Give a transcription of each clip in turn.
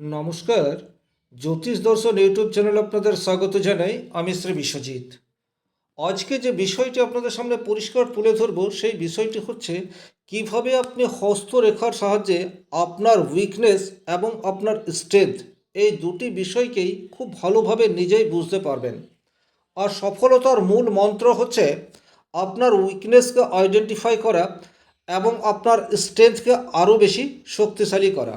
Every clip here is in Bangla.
নমস্কার। জ্যোতিষ দর্শন ইউটিউব চ্যানেল আপনাদের স্বাগত জানাই, আমি শ্রী বিশ্বজিৎ। আজকে যে বিষয়টি আপনাদের সামনে পরিষ্কার তুলে ধরবো, সেই বিষয়টি হচ্ছে, কীভাবে আপনি হস্তরেখার সাহায্যে আপনার উইকনেস এবং আপনার স্ট্রেংথ এই দুটি বিষয়কেই খুব ভালোভাবে নিজেই বুঝতে পারবেন। আর সফলতার মূল মন্ত্র হচ্ছে, আপনার উইকনেসকে আইডেন্টিফাই করা এবং আপনার স্ট্রেংথকে আরও বেশি শক্তিশালী করা।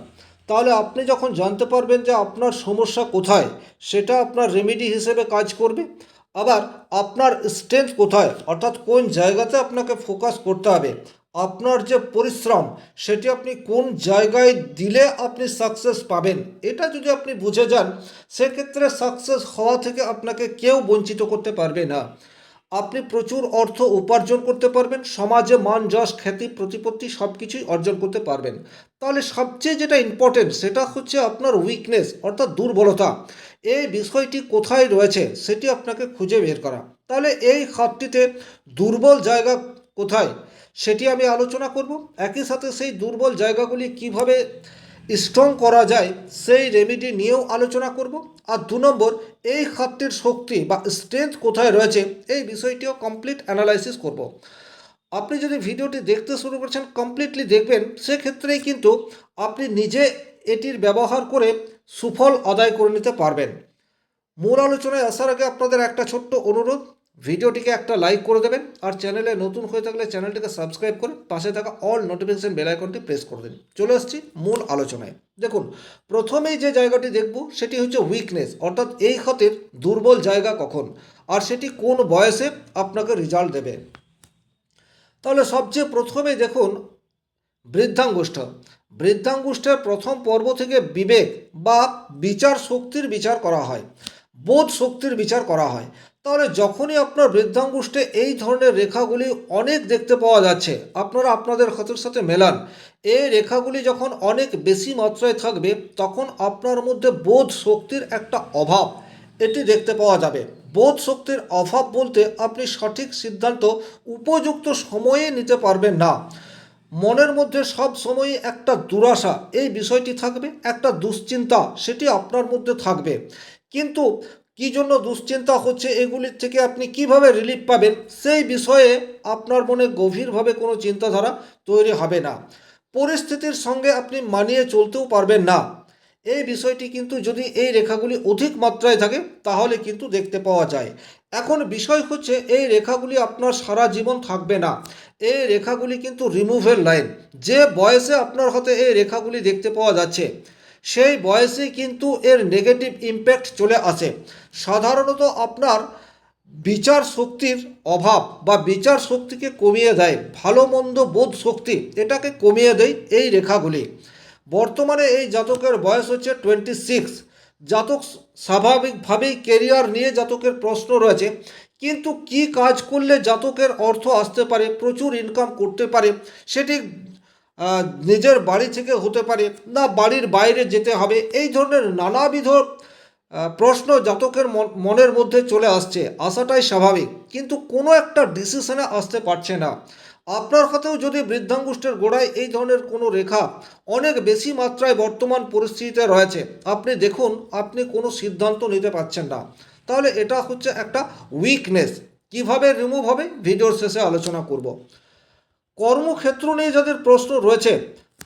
তাহলে আপনি যখন জানতে পারবেন যে আপনার সমস্যা কোথায়, সেটা আপনার রেমেডি হিসেবে কাজ করবে। আবার আপনার স্ট্রেংথ কোথায়, অর্থাৎ কোন জায়গাতে আপনাকে ফোকাস করতে হবে, আপনার যে পরিশ্রম, সেটি আপনি কোন জায়গায় দিলে আপনি সাকসেস পাবেন, এটা যদি আপনি বুঝে যান, সেক্ষেত্রে সাকসেস হওয়া থেকে আপনাকে কেউ বঞ্চিত করতে পারবে না। আপনি প্রচুর অর্থ উপার্জন করতে পারবেন, সমাজে মান, যশ, খ্যাতি, প্রতিপত্তি সব কিছুই অর্জন করতে পারবেন। তাহলে সবচেয়ে যেটা ইম্পর্টেন্ট সেটা হচ্ছে আপনার উইকনেস অর্থাৎ দুর্বলতা। এই বিষয়টি কোথায় রয়েছে সেটি আপনাকে খুঁজে বের করা। তাহলে এই খাতটিতে দুর্বল জায়গা কোথায় সেটি আমি আলোচনা করব। একই সাথে সেই দুর্বল জায়গাগুলি কীভাবে স্ট্রং করা যায়, সেই রেমেডি নিয়েও আলোচনা করব। আর দু নম্বর, এই খাতটির শক্তি বা স্ট্রেংথ কোথায় রয়েছে, এই বিষয়টিও কমপ্লিট অ্যানালাইসিস করব। আপনি যদি ভিডিওটি দেখতে শুরু করেছেন কমপ্লিটলি দেখবেন, সেক্ষেত্রেই কিন্তু আপনি নিজে এটির ব্যবহার করে সুফল আদায় করে নিতে পারবেন। মূল আলোচনায় আসার আগে আপনাদের একটা ছোট্ট অনুরোধ ভিডিওটিকে একটা লাইক করে দেবেন আর চ্যানেলে নতুন হয়ে থাকলে চ্যানেলটিকে সাবস্ক্রাইব করে পাশে থাকা অল নোটিফিকেশান বেল আইকনটি প্রেস করে দিন। চলে আসছি মূল আলোচনায়। দেখুন, প্রথমেই যে জায়গাটি দেখব, সেটি হচ্ছে উইকনেস অর্থাৎ এই খাতের দুর্বল জায়গা কখন, আর সেটি কোন বয়সে আপনাকে রেজাল্ট দেবে। তাহলে সবচেয়ে প্রথমে দেখুন, বৃদ্ধাঙ্গুষ্ঠ। বৃদ্ধাঙ্গুষ্ঠের প্রথম পর্ব থেকে বিবেক বা বিচার শক্তির বিচার করা হয়, বোধ শক্তির বিচার করা হয়। তাহলে যখনই আপনার বৃদ্ধাঙ্গুষ্ঠে এই ধরনের রেখাগুলি অনেক দেখতে পাওয়া যাচ্ছে, আপনারা আপনাদের ক্ষতের সাথে মেলান। এই রেখাগুলি যখন অনেক বেশি মাত্রায় থাকবে, তখন আপনার মধ্যে বোধ শক্তির একটা অভাব এটি দেখতে পাওয়া যাবে। বোধ শক্তির অভাব বলতে আপনি সঠিক সিদ্ধান্ত উপযুক্ত সময়ে নিতে পারবেন না। মনের মধ্যে সব সময়ই একটা দুরাশা, এই বিষয়টি থাকবে, একটা দুশ্চিন্তা, সেটি আপনার মধ্যে থাকবে। কিন্তু কী জন্য দুশ্চিন্তা হচ্ছে এগুলির থেকে আপনি কীভাবে রিলিফ পাবেন? সেই বিষয়ে আপনার মনে গভীরভাবে কোনো চিন্তাধারা তৈরি হবে না। পরিস্থিতির সঙ্গে আপনি মানিয়ে চলতেও পারবেন না। এই বিষয়টি কিন্তু যদি এই রেখাগুলি অধিক মাত্রায় থাকে, তাহলে কিন্তু দেখতে পাওয়া যায়। এখন বিষয় হচ্ছে, এই রেখাগুলি আপনার সারা জীবন থাকবে না। এই রেখাগুলি কিন্তু রিমুভের লাইন যে বয়সে আপনার হাতে এই রেখাগুলি দেখতে পাওয়া যাচ্ছে সেই বয়সে কিন্তু এর নেগেটিভ ইম্প্যাক্ট চলে আসে। সাধারণত আপনার বিচার শক্তির অভাব বা বিচার শক্তিকে কমিয়ে দেয়, ভালো মন্দ বোধ শক্তি এটাকে কমিয়ে দেয় এই রেখাগুলি। বর্তমানে এই জাতকের বয়স হচ্ছে টোয়েন্টি সিক্স জাতক স্বাভাবিকভাবেই কেরিয়ার নিয়ে জাতকের প্রশ্ন রয়েছে, কিন্তু কি কাজ করলে জাতকের অর্থ আসতে পারে, প্রচুর ইনকাম করতে পারে, সেটি নিজের বাড়ি থেকে হতে পারে না, বাড়ির বাইরে যেতে হবে, এই ধরনের নানাবিধ প্রশ্ন জাতকের মন- মনের মধ্যে চলে আসছে, আসাটাই স্বাভাবিক, কিন্তু কোনো একটা ডিসিশনে আসতে পারছে না। আপনার হাতেও যদি বৃদ্ধাঙ্গুষ্ঠের গোড়ায় এই ধরনের কোনো রেখা অনেক বেশি মাত্রায় বর্তমান পরিস্থিতিতে রয়েছে, আপনি দেখুন, আপনি কোনো সিদ্ধান্ত নিতে পারছেন না। তাহলে এটা হচ্ছে একটা উইকনেস কীভাবে রিমুভ হবে? ভিডিওর শেষে আলোচনা করব। কর্মক্ষেত্র নিয়ে যাদের প্রশ্ন রয়েছে,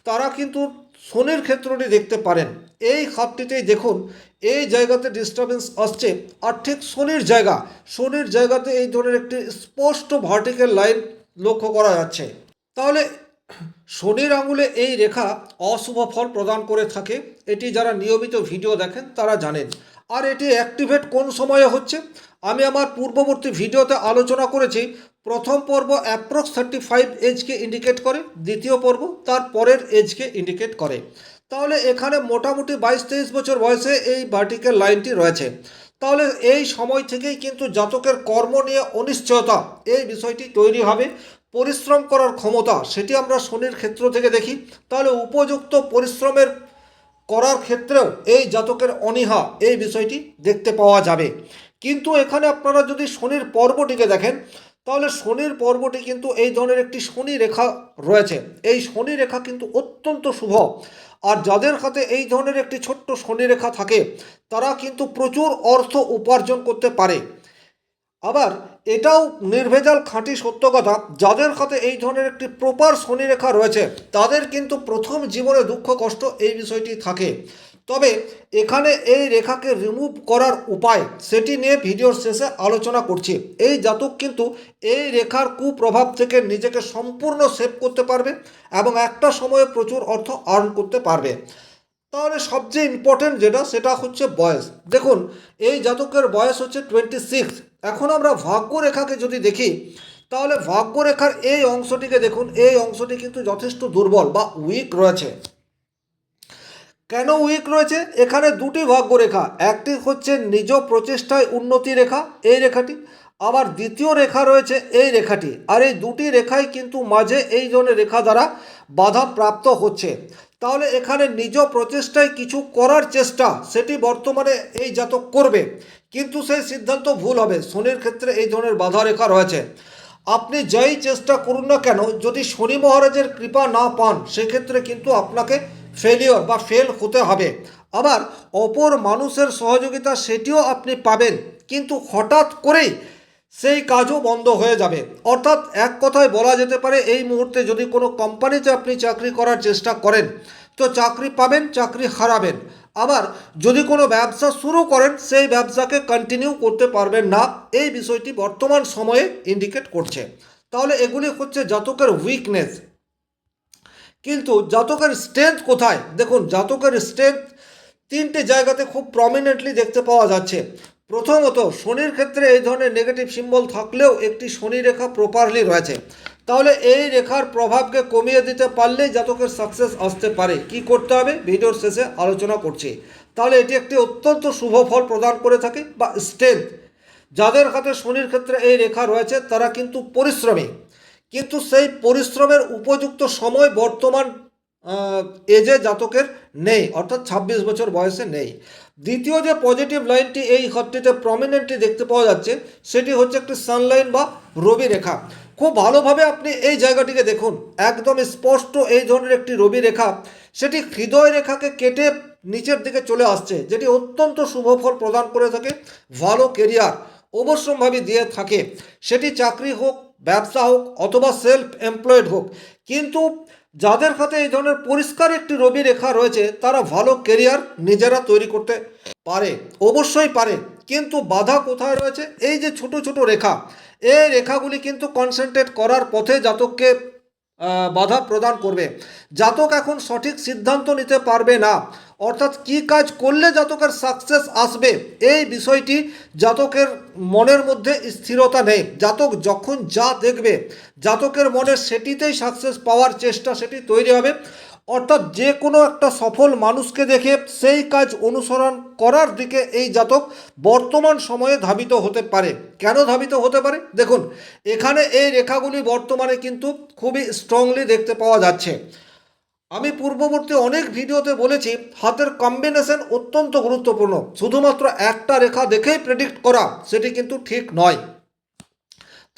তারা কিন্তু শনির ক্ষেত্রটি দেখতে পারেন। এই খাতটিতেই দেখুন, এই জায়গাতে ডিস্টারবেন্স আসছে, আর ঠিক শনির জায়গা, শনির জায়গাতে এই ধরনের একটি স্পষ্ট ভার্টিক্যাল লাইন লক্ষ্য করা যাচ্ছে। তাহলে, শনির আঙুলে এই রেখা অশুভ ফল প্রদান করে থাকে। এটি যারা নিয়মিত ভিডিও দেখেন, তারা জানেন। আর এটি অ্যাক্টিভেট কোন সময়ে হচ্ছে? আমি আমার পূর্ববর্তী ভিডিওতে আলোচনা করেছি প্রথম পর্ব অ্যাপ্রক্স থার্টি ফাইভ এজকে ইন্ডিকেট করে, দ্বিতীয় পর্ব তার পরের এজকে ইন্ডিকেট করে। তাহলে এখানে মোটামুটি বাইশ তেইশ বছর বয়সে এই ভার্টিক্যাল লাইনটি রয়েছে। তাহলে এই সময় থেকেই কিন্তু জাতকের কর্ম নিয়ে অনিশ্চয়তা, এই বিষয়টি তৈরি হবে। পরিশ্রম করার ক্ষমতা, সেটি আমরা শনির ক্ষেত্র থেকে দেখি। তাহলে উপযুক্ত পরিশ্রমের করার ক্ষেত্রেও এই জাতকের অনীহা, এই বিষয়টি দেখতে পাওয়া যাবে। কিন্তু এখানে আপনারা যদি শনির পর্বটিকে দেখেন তাহলে শনির পর্বটি কিন্তু এই ধরনের একটি শনি রেখা রয়েছে। এই শনি রেখা কিন্তু অত্যন্ত শুভ। আর যাদের হাতে এই ধরনের একটি ছোট্ট শনি রেখা থাকে, তারা কিন্তু প্রচুর অর্থ উপার্জন করতে পারে। আবার এটাও নির্ভেজাল খাঁটি সত্য কথা যাদের হাতে এই ধরনের একটি প্রপার শনি রেখা রয়েছে, তাদের কিন্তু প্রথম জীবনে দুঃখ কষ্ট এই বিষয়টি থাকে। তবে এখানে এই রেখাকে রিমুভ করার উপায় সেটি নিয়ে ভিডিওর শেষে আলোচনা করছি। এই জাতক কিন্তু এই রেখার কুপ্রভাব থেকে নিজেকে সম্পূর্ণ সেভ করতে পারবে এবং একটা সময়ে প্রচুর অর্থ আর্ন করতে পারবে। তাহলে সবচেয়ে ইম্পর্টেন্ট যেটা, সেটা হচ্ছে বয়স। দেখুন, এই জাতকের বয়স হচ্ছে টোয়েন্টি সিক্স এখন আমরা ভাগ্যরেখাকে যদি দেখি, তাহলে ভাগ্যরেখার এই অংশটিকে দেখুন, এই অংশটি কিন্তু যথেষ্ট দুর্বল বা উইক রয়েছে। কেন উইক রয়েছে? এখানে দুটি ভাগ্যরেখা। একটি হচ্ছে নিজ প্রচেষ্টায় উন্নতি রেখা, এই রেখাটি। আবার দ্বিতীয় রেখা রয়েছে এই রেখাটি। আর এই দুটি রেখাই কিন্তু মাঝে এই ধরনের রেখা দ্বারা বাধা প্রাপ্ত হচ্ছে। তাহলে এখানে নিজ প্রচেষ্টায় কিছু করার চেষ্টা, সেটি বর্তমানে এই জাতক করবে। কিন্তু সেই সিদ্ধান্ত ভুল হবে। শনির ক্ষেত্রে এই ধরনের বাধা রেখা রয়েছে। আপনি যাই চেষ্টা করুন না কেন, যদি শনি মহারাজের কৃপা না পান, সেক্ষেত্রে কিন্তু আপনাকে ফেলিওর বা ফেল হতে হবে। আবার অপর মানুষের সহযোগিতা সেটিও আপনি পাবেন, কিন্তু হঠাৎ করেই সেই কাজও বন্ধ হয়ে যাবে। অর্থাৎ এক কথায় বলা যেতে পারে, এই মুহূর্তে যদি কোনো কোম্পানিতে আপনি চাকরি করার চেষ্টা করেন, তো চাকরি পাবেন, চাকরি হারাবেন। আবার যদি কোনো ব্যবসা শুরু করেন, সেই ব্যবসাকে কন্টিনিউ করতে পারবেন না। এই বিষয়টি বর্তমান সময়ে ইন্ডিকেট করছে। তাহলে এগুলি হচ্ছে জাতকের উইকনেস কিন্তু জাতকের স্ট্রেংথ কোথায়? দেখুন, জাতকের স্ট্রেংথ তিনটে জায়গাতে খুব প্রমিনেন্টলি দেখতে পাওয়া যাচ্ছে। প্রথমত, শনির ক্ষেত্রে এই ধরনের নেগেটিভ সিম্বল থাকলেও একটি শনি রেখা প্রপারলি রয়েছে। তাহলে এই রেখার প্রভাবকে কমিয়ে দিতে পারলেই জাতকের সাকসেস আসতে পারে। কি করতে হবে? ভিডিওর শেষে আলোচনা করছি। তাহলে এটি একটি অত্যন্ত শুভ ফল প্রদান করে থাকে বা স্ট্রেংথ যাদের হাতে শনির ক্ষেত্রে এই রেখা রয়েছে, তারা কিন্তু পরিশ্রমী। কিন্তু সেই পরিশ্রমের উপযুক্ত সময় বর্তমান এজে জাতকের নেই, অর্থাৎ ২৬ বছর বয়সে নেই। দ্বিতীয় যে পজিটিভ লাইনটি এই ঘরটিতে প্রমিনেন্টলি দেখতে পাওয়া যাচ্ছে, সেটি হচ্ছে একটি সানলাইন বা রবি রেখা। খুব ভালোভাবে আপনি এই জায়গাটিকে দেখুন, একদম স্পষ্ট এই ধরনের একটি রবি রেখা। সেটি হৃদয় রেখাকে কেটে নিচের দিকে চলে আসছে, যেটি অত্যন্ত শুভ ফল প্রদান করে থাকে, ভালো কেরিয়ার অবশ্যম্ভাবী দিয়ে থাকে। সেটি চাকরি হোক ব্যবসা হোক অথবা সেলফ এমপ্লয়েড হোক, কিন্তু যাদের হাতে এই ধরনের পরিষ্কার একটি রবি রেখা রয়েছে, তারা ভালো কেরিয়ার নিজেরা তৈরি করতে পারে, অবশ্যই পারে। কিন্তু বাধা কোথায় রয়েছে? এই যে ছোট ছোট রেখা, এই রেখাগুলি কিন্তু কনসেন্ট্রেট করার পথে জাতককে বাধা প্রদান করবে। জাতক এখন সঠিক সিদ্ধান্ত নিতে পারবে না। অর্থাৎ কি কাজ করলে জাতকের সাকসেস আসবে? এই বিষয়টি জাতকের মনের মধ্যে স্থিরতা নেই। জাতক যখন যা দেখবে, জাতকের মনে সেটিতেই সাকসেস পাওয়ার চেষ্টা সেটি তৈরি হবে। অর্থাৎ যে কোনো একটা সফল মানুষকে দেখে সেই কাজ অনুসরণ করার দিকে এই জাতক বর্তমান সময়ে ধাবিত হতে পারে। কেন ধাবিত হতে পারে? দেখুন, এখানে এই রেখাগুলি বর্তমানে কিন্তু খুবই স্ট্রংলি দেখতে পাওয়া যাচ্ছে। আমি পূর্ববর্তী অনেক ভিডিওতে বলেছি, হাতের কম্বিনেশন অত্যন্ত গুরুত্বপূর্ণ। শুধুমাত্র একটা রেখা দেখেই প্রেডিক্ট করা, সেটি কিন্তু ঠিক নয়।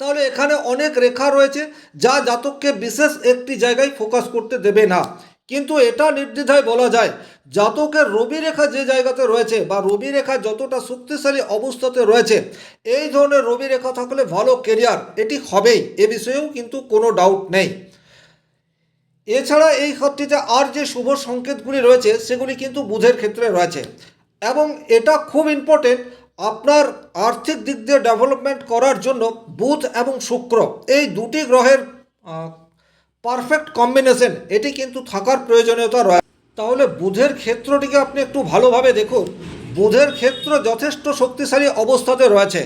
তাহলে এখানে অনেক রেখা রয়েছে, যা জাতককে বিশেষ একটি জায়গায় ফোকাস করতে দেবে না। কিন্তু এটা নির্দ্বিধায় বলা যায়, জাতকের রবি রেখা যে জায়গাতে রয়েছে, বা রবি রেখা যতটা শক্তিশালী অবস্থাতে রয়েছে, এই ধরনের রবি রেখা থাকলে ভালো কেরিয়ার এটি হবেই, এ বিষয়েও কিন্তু কোনো ডাউট নেই। এছাড়া এই ঘরটিতে আর যে শুভ সংকেতগুলি রয়েছে, সেগুলি কিন্তু বুধের ক্ষেত্রে রয়েছে। এবং এটা খুব ইম্পর্টেন্ট আপনার আর্থিক দিক দিয়ে ডেভেলপমেন্ট করার জন্য বুধ এবং শুক্র এই দুটি গ্রহের পারফেক্ট কম্বিনেশন এটি কিন্তু থাকার প্রয়োজনীয়তা রয়েছে তাহলে বুধের ক্ষেত্রটিকে আপনি একটু ভালোভাবে দেখুন। বুধের ক্ষেত্র যথেষ্ট শক্তিশালী অবস্থাতে রয়েছে।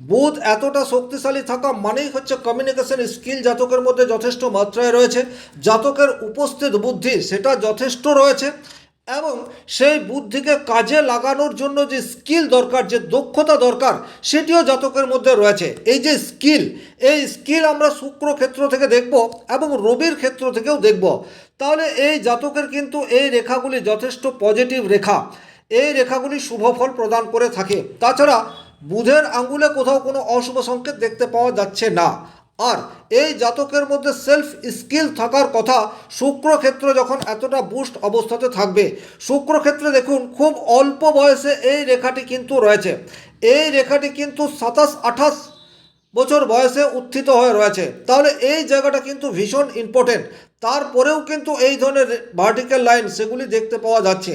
বুধ এতটা শক্তিশালী থাকা মানেই হচ্ছে কমিউনিকেশন স্কিল জাতকের মধ্যে যথেষ্ট মাত্রায় রয়েছে। জাতকের উপস্থিত বুদ্ধি সেটা যথেষ্ট রয়েছে এবং সেই বুদ্ধিকে কাজে লাগানোর জন্য যে স্কিল দরকার, যে দক্ষতা দরকার, সেটিও জাতকের মধ্যে রয়েছে। এই যে স্কিল এই স্কিল আমরা শুক্র ক্ষেত্র থেকে দেখব এবং রবির ক্ষেত্র থেকেও দেখব। তাহলে এই জাতকের কিন্তু এই রেখাগুলি যথেষ্ট পজিটিভ রেখা। এই রেখাগুলি শুভ ফল প্রদান করে থাকে। তাছাড়া বুধের আঙ্গুলে কোথাও কোনো অশুভ সংকেত দেখতে পাওয়া যাচ্ছে না। আর এই জাতকের মধ্যে সেলফ স্কিল থাকার কথা শুক্রক্ষেত্র যখন এতটা বুস্ট অবস্থাতে থাকবে, শুক্রক্ষেত্রে দেখুন খুব অল্প বয়সে এই রেখাটি কিন্তু রয়েছে। এই রেখাটি কিন্তু সাতাশ, আঠাশ বছর বয়সে উত্থিত হয়ে রয়েছে। তাহলে এই জায়গাটা কিন্তু ভীষণ ইম্পর্টেন্ট তারপরেও কিন্তু এই ধরনের ভার্টিক্যাল লাইন সেগুলি দেখতে পাওয়া যাচ্ছে।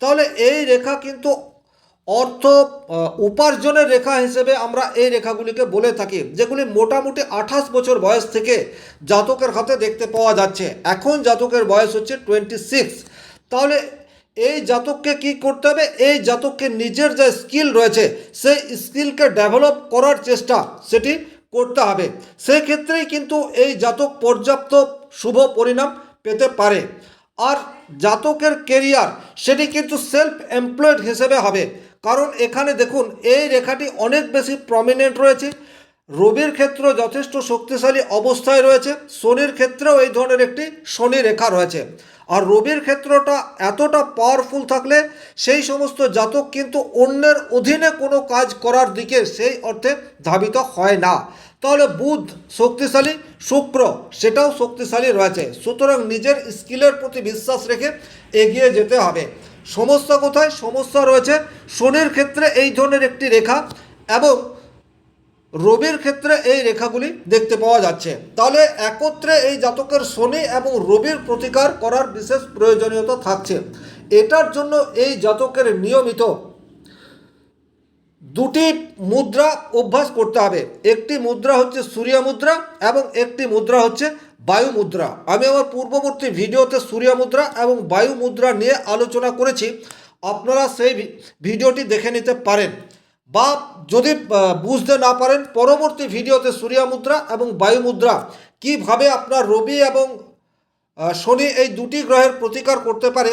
তাহলে এই রেখা কিন্তু অর্থ উপার্জনের রেখা হিসেবে আমরা এই রেখাগুলিকে বলে থাকি, যেগুলি মোটামুটি আঠাশ বছর বয়স থেকে জাতকের হাতে দেখতে পাওয়া যাচ্ছে। এখন জাতকের বয়স হচ্ছে টোয়েন্টি সিক্স তাহলে এই জাতককে কি করতে হবে? এই জাতককে নিজের যে স্কিল রয়েছে, সেই স্কিলকে ডেভেলপ করার চেষ্টা সেটি করতে হবে। সেক্ষেত্রেই কিন্তু এই জাতক পর্যাপ্ত শুভ পরিণাম পেতে পারে। আর জাতকের কেরিয়ার সেটি কিন্তু সেলফ এমপ্লয়েড হিসেবে হবে। কারণ এখানে দেখুন, এই রেখাটি অনেক বেশি প্রমিনেন্ট রয়েছে। রবির ক্ষেত্র যথেষ্ট শক্তিশালী অবস্থায় রয়েছে। শনির ক্ষেত্রেও এই ধরনের একটি শনি রেখা রয়েছে। আর রবির ক্ষেত্রটা এতটা পাওয়ারফুল থাকলে সেই সমস্ত জাতক কিন্তু অন্যের অধীনে কোনো কাজ করার দিকে সেই অর্থে ধাবিত হয় না। তাহলে বুধ শক্তিশালী, শুক্র সেটাও শক্তিশালী রয়েছে। সুতরাং নিজের স্কিলের প্রতি বিশ্বাস রেখে এগিয়ে যেতে হবে। সমস্যা কোথায়? সমস্যা রয়েছে শনির ক্ষেত্রে এই ধরনের একটি রেখা এবং রবির ক্ষেত্রে এই রেখাগুলি দেখতে পাওয়া যাচ্ছে। তাহলে একত্রে এই জাতকের শনি এবং রবির প্রতিকার করার বিশেষ প্রয়োজনীয়তা থাকছে। এটার জন্য এই জাতকের নিয়মিত দুটি মুদ্রা অভ্যাস করতে হবে। একটি মুদ্রা হচ্ছে সূর্য মুদ্রা এবং একটি মুদ্রা হচ্ছে বায়ু মুদ্রা। আমি আমার পূর্ববর্তী ভিডিওতে সূর্য মুদ্রা এবং বায়ু মুদ্রা নিয়ে আলোচনা করেছি। আপনারা সেই ভিডিওটি দেখে নিতে পারেন বা যদি বুঝতে না পারেন, পরবর্তী ভিডিওতে সূর্য মুদ্রা এবং বায়ু মুদ্রা কীভাবে আপনার রবি এবং শনি এই দুটি গ্রহের প্রতিকার করতে পারে